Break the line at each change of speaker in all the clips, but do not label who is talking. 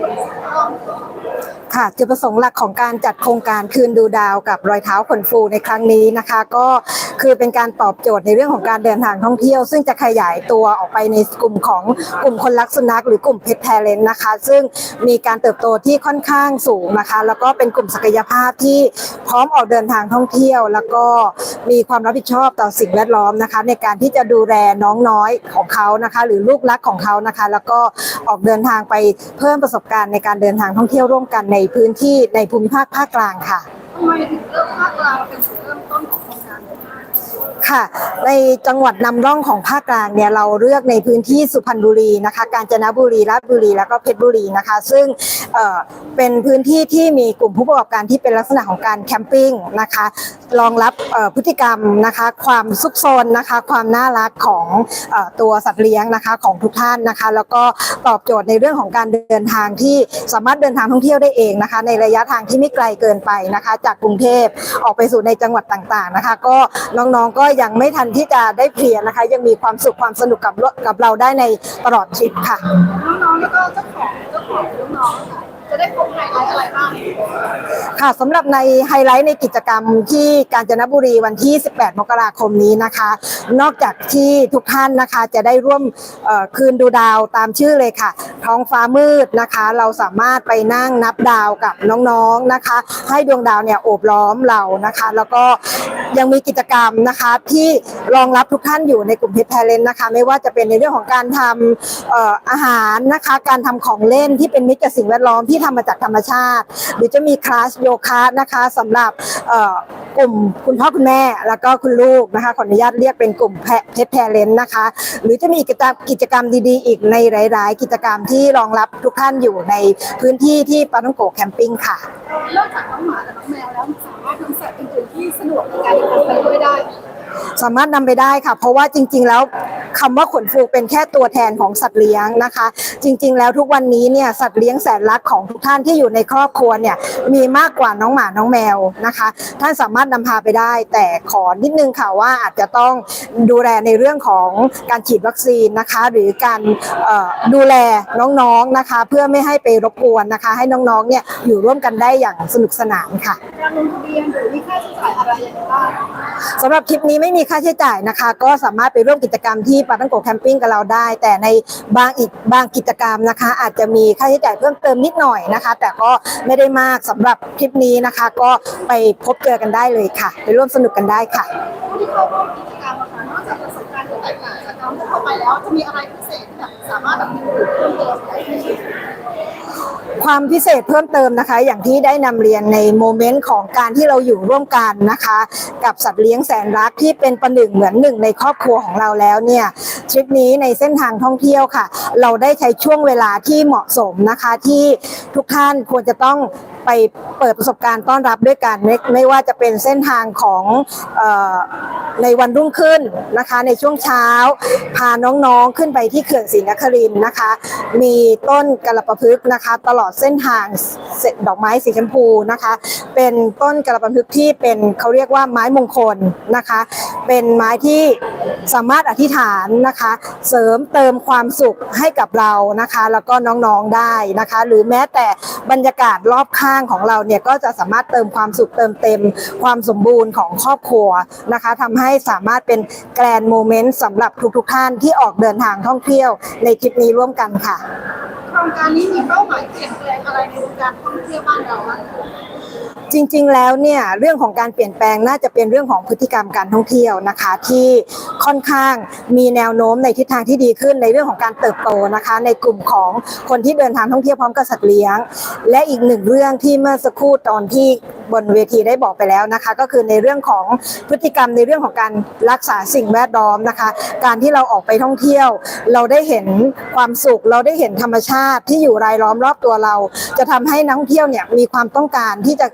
Yeah. ค่ะจุดประสงค์หลักของการจัดโครงการคืนดูดาวกับรอยเท้าขนฟูในครั้งนี้นะคะ ก็คือเป็นการตอบโจทย์ในเรื่องของการเดินทางท่องเที่ยว ซึ่งจะขยายตัวออกไปในกลุ่มของกลุ่มคนรักสุนัขหรือกลุ่มเพ t แ a เลนนะคะ ซึ่งมีการเติบโตที่ค่อนข้างสูงนะคะ แล้วก็เป็นกลุ่มศักยภาพที่พร้อมออกเดินทางท่องเที่ยว แล้วก็มีความรับผิดชอบต่อสิ่งแวดล้อมนะคะ ในการที่จะดูแลน้องน้อยของเขานะคะ หรือลูกรักของเขานะคะ แล้วก็ออกเดินทางไปเพิ่มประสบการณ์ในการเดินทางท่องเที่ยวร่วมกันในพื้นที่ในภูมิภาคภาคกลางค่ะ
ทำไมถึงเลือกภาคกลางเป็นจุดเริ่มต้นของ ค่ะ
ในจังหวัดนำร่องของภาคกลางเนี่ยเราเลือกในพื้นที่สุพรรณบุรีนะคะ กาญจนบุรีราชบุรี แล้วก็เพชรบุรีนะคะ ซึ่งเอ่อเป็นพื้นที่ที่มีกลุ่มผู้ประกอบการที่เป็นลักษณะของการแคมปิ้งนะคะรองรับพฤติกรรมนะคะความซุกซนนะคะความน่ารักของอตัวสัตว์เลี้ยงนะคะของทุกท่านนะคะ แล้วก็ตอบโจทย์ในเรื่องของการเดินทางที่สามารถเดินทางท่องเที่ยวได้เองนะคะ ในระยะทางที่ไม่ไกลเกินไปนะคะ จากกรุงเทพออกไปสู่ในจังหวัดต่างๆนะคะ ก็น้องๆก็ยังไม่ทันที่จะได้เพลียนะคะ ยังมีความสุขความสนุกกับกับเราได้ในตลอดทริปค่ะ
น้องๆแล้วก็เจ้าของเจ้าของน้องๆค่ะจะได้พบไฮไลท์อะไรบ้าง
ค่ะสำหรับในไฮไลท์ในกิจกรรมที่กาญจนบุรีวันที่ 18 มกราคมนี้นะคะ นอกจากที่ทุกท่านนะคะจะได้ร่วมคืนดูดาวตามชื่อเลยค่ะ ท้องฟ้ามืดนะคะ เราสามารถไปนั่งนับดาวกับน้องๆนะคะ ให้ดวงดาวเนี่ยโอบล้อมเรานะคะ แล้วก็ยังมีกิจกรรมนะคะที่รองรับทุกท่านอยู่ในกลุ่มเพชรแพลนนะคะ ไม่ว่าจะเป็นในเรื่องของการทำเอ่ออาหารนะคะ การทำของเล่นที่เป็นมิตรกับสิ่งแวดล้อมที่ทำมาจากธรรมชาติ หรือจะมีคลาสโยคะนะคะสำหรับเอ่อกลุ่มคุณพ่อคุณแม่ แล้วก็คุณลูกนะคะขออนุญาตเรียกเป็นกลุ่มเพชรแพลนนะคะ หรือจะมีกิจกรรมกิจกรรมดีๆ อีกในหลาย ๆ กิจกรรมที่รองรับทุกท่านอยู่ในพื้นที่ที่ปาต้องโกแคมปิ้งค่ะ
นอกจากน้องหมาและน้องแมวแล้วสามารถนำสัตว์อื่นๆที่สะดวกในการเดินทางไปด้วยได้
สามารถนำไปได้ค่ะ เพราะว่าจริง ๆ แล้ว คำว่าขนฟูกเป็นแค่ตัวแทนของสัตว์เลี้ยงนะคะ จริง ๆ แล้วทุกวันนี้เนี่ยสัตว์เลี้ยงแสนรักของทุกท่านที่อยู่ในครอบครัวเนี่ยมีมากกว่าน้องหมาน้องแมวนะคะ ท่านสามารถนำพาไปได้ แต่ขอนิดนึงค่ะว่าอาจจะต้องดูแลในเรื่องของการฉีดวัคซีนนะคะ หรือการเอ่อดูแลน้องๆนะคะ เพื่อไม่ให้ไปรบกวนนะคะ ให้น้องๆเนี่ยอยู่ร่วมกันได้อย่างสนุกสนานค่ะ
การลงทะเบียนหรือมีค่าใช้จ่ายอะไรยังไงบ้าง
สำหรับทริปนี้ไม่มีค่าใช้จ่ายนะคะ ก็สามารถไปร่วมกิจกรรมที่ที่ปาตังโกแคมปิ้งกับเราได้ แต่ในบางอีกบางกิจกรรมนะคะ อาจจะมีค่าใช้จ่ายเพิ่มเติมนิดหน่อยนะคะ แต่ก็ไม่ได้มากสำหรับคลิปนี้นะคะ ก็ไปพบเจอกันได้เลยค่ะ ไปร่วมสนุกกันได้ค่ะ
ที่เข้าร่วมกิจกรรมอะคะนอกจากประสบการณ์ที่แตกต่างจากการที่เข้าไปแล้วจะมีอะไรพิเศษที่แบบสามารถแบบดึงดูดเพิ่มเติมไรได้ไหม
ความพิเศษเพิ่มเติมนะคะ อย่างที่ได้นำเรียนในโมเมนต์ของการที่เราอยู่ร่วมกันนะคะ กับสัตว์เลี้ยงแสนรักที่เป็นประหนึ่งเหมือนหนึ่งในครอบครัวของเราแล้วเนี่ยทริปนี้ในเส้นทางท่องเที่ยวค่ะ เราได้ใช้ช่วงเวลาที่เหมาะสมนะคะที่ทุกท่านควรจะต้อง ไปเปิดประสบการณ์ต้อนรับด้วยกันไม่ไม่ว่าจะเป็นเส้นทางของออในวันรุ่งขึ้นนะคะ ในช่วงเช้า พาน้องๆขึ้นไปที่เขื่อนศรีนครินนะคะ มีต้นกระปะพึกนะคะ ตลอดเส้นทางดอกไม้สีชมพูนะคะ เป็นต้นกระปะพึกที่เป็นเขาเรียกว่าไม้มงคลนะคะ เป็นไม้ที่สามารถอธิษฐานนะคะ เสริมเติมความสุขให้กับเรานะคะ แล้วก็น้องๆได้นะคะ หรือแม้แต่บรรยากาศรอบข้างของเราเนี่ยก็จะสามารถเติมความสุขเติมเต็ม ความสมบูรณ์ของครอบครัวนะคะทำให้สามารถเป็นแกรนด์โมเมนต์สำหรับทุกๆท่านที่ออกเดินทางท่องเที่ยวในทริปนี้ร่วมกันค่ะ
โครงการนี้มีเป้าหมายเปลี่ยนแปลงอะไรในวงการท่องเที่ยวบ้านเราบ้าง
จริงๆ แล้วเนี่ยเรื่องของการเปลี่ยนแปลงน่าจะเป็นเรื่องของพฤติกรรมการท่องเที่ยวนะคะ ที่ค่อนข้างมีแนวโน้มในทิศทางที่ดีขึ้นในเรื่องของการเติบโตนะคะ ในกลุ่มของคนที่เดินทางท่องเที่ยวพร้อมกับสัตว์เลี้ยง และอีกหนึ่งเรื่องที่เมื่อสักครู่ตอนที่ บนเวทีได้บอกไปแล้วนะคะ ก็คือในเรื่องของพฤติกรรมในเรื่องของการรักษาสิ่งแวดล้อมนะคะ การที่เราออกไปท่องเที่ยว เราได้เห็นความสุข เราได้เห็นธรรมชาติที่อยู่รายล้อมรอบตัวเรา จะทำให้นักท่องเที่ยวเนี่ยมีความต้องการที่จะ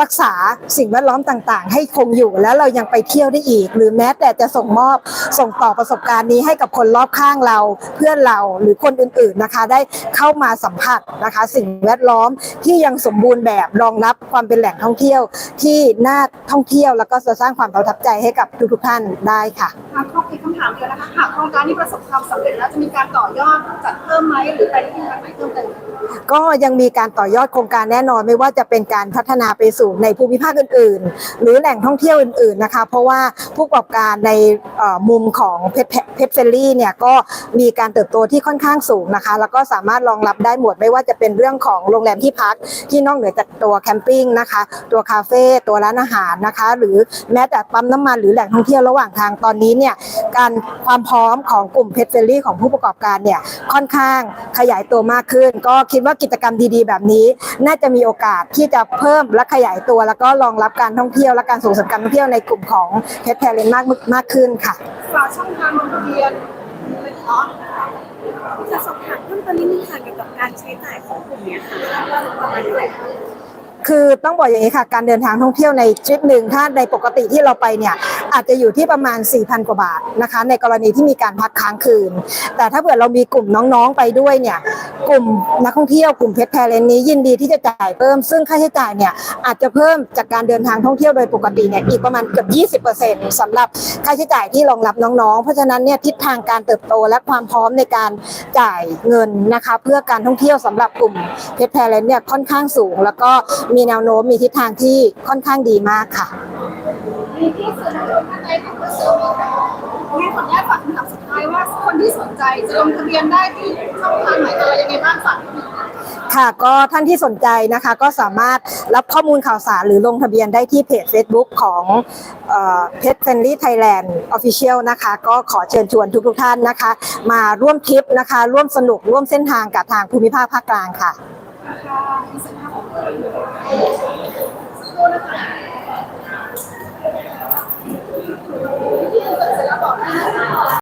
รักษาสิ่งแวดล้อมต่างๆ ให้คงอยู่แล้วเรายังไปเที่ยวได้อีก หรือแม้แต่จะส่งมอบส่งต่อประสบการณ์นี้ให้กับคนรอบข้างเราเพื่อนเราหรือคนอื่นๆนะคะ ได้เข้ามาสัมผัสนะคะ สิ่งแวดล้อมที่ยังสมบูรณ์แบบรองรับความเป็นแหล่งท่องเที่ยวเที่ยวที่น่าท่องเที่ยวแล้วก็จะสร้างความประทับใจให้กับทุกๆท่านได้ค่ะ
ทางครอบครัวคำถามเดียวนะคะหากโครงการนี้ประสบความสำเร็จแล้วจะมีการต่อยอดจัดเพิ่มไหมหรือไปที่ทางไหนเพิ่มเติม
ก็ยังมีการต่อยอดโครงการแน่นอน ไม่ว่าจะเป็นการพัฒนาไปสู่ในภูมิภาคอื่น ๆ หรือแหล่งท่องเที่ยวอื่น ๆนะคะ เพราะว่าผู้ประกอบการในเอ่อมุมของเพชรเพชรเฟลลี่เนี่ยก็มีการเติบโตที่ค่อนข้างสูงนะคะ แล้วก็สามารถรองรับได้หมดไม่ว่าจะเป็นเรื่องของโรงแรมที่พักที่นอกเหนือจากตัวแคมปิ้งนะคะตัวคาเฟ่ตัวร้านอาหารนะคะ หรือแม้แต่ปั๊มน้ำมันหรือแหล่งท่องเที่ยวระหว่างทางตอนนี้เนี่ยการความพร้อมของกลุ่มเพชรเฟลลี่ของผู้ประกอบการเนี่ยค่อนข้างขยายตัวมากขึ้น ก็คิดว่ากิจกรรมดีๆ แบบนี้ น่าจะมีโอกาสที่จะเพิ่มและขยายตัว แล้วก็รองรับการท่องเที่ยวและการส่งเสริมการท่องเที่ยวในกลุ่มของเพชรแพลนมากมากขึ้นค่ะ
ฝากช่องทางลงทะเบียนเลยเนาะ
จะสอบถามเพิ่มเติมนิดนึงค่ะเกี่ยวกับการใช้จ่ายของกลุ่มเนี้ยค่ะว่าประมาณเท่าไหร่
คือต้องบอกอย่างนี้ค่ะ การเดินทางท่องเที่ยวในทริปหนึ่งถ้าในปกติที่เราไปเนี่ยอาจจะอยู่ที่ประมาณ 4,000 กว่าบาทนะคะ ในกรณีที่มีการพักค้างคืน แต่ถ้าเผื่อเรามีกลุ่มน้องๆไปด้วยเนี่ยกลุ่มนักท่องเที่ยวกลุ่มเพชรแพลนนี้ยินดีที่จะจ่ายเพิ่มซึ่งค่าใช้จ่ายเนี่ยอาจจะเพิ่มจากการเดินทางท่องเที่ยวโดยปกติเนี่ยอีกประมาณเกือบ 20%สำหรับค่าใช้จ่ายที่รองรับน้องๆ เพราะฉะนั้นเนี่ยทิศทางการเติบโตและความพร้อมในการจ่ายเงินนะคะ เพื่อการท่องเที่ยวสำหรับกลุ่มเพชรแพลนเนี่ยค่อนข้างสูง แล้วก็มีแนวโน้มมีทิศทางที่ค่อนข้างดีมากค่ะ
มีที่สื่อมวลชนท่านใดถามเพื่อเซอร์วิสมีขออนุญาตฝากคำถามสุดท้ายว่าคนที่สนใจจะลงทะเบียนได้ที่ช่องทางไหนอะไรยังไงบ้างฝากนิดนึงค่ะ
ค่ะก็ท่านที่สนใจนะคะก็สามารถรับข้อมูลข่าวสารหรือลงทะเบียนได้ที่เพจ Facebook ของเพจเฟนลี่ไทยแลนด์ออฟฟิเชียลนะคะก็ขอเชิญชวนทุกๆท่านนะคะ มาร่วมทริปนะคะ ร่วมสนุกร่วมเส้นทางกับทางภูมิภาคภาคกลางค่ะ
ค่ะมีสัญญาของสักครู่นะคะที่เสร็จแล้วบอกได้นะคะ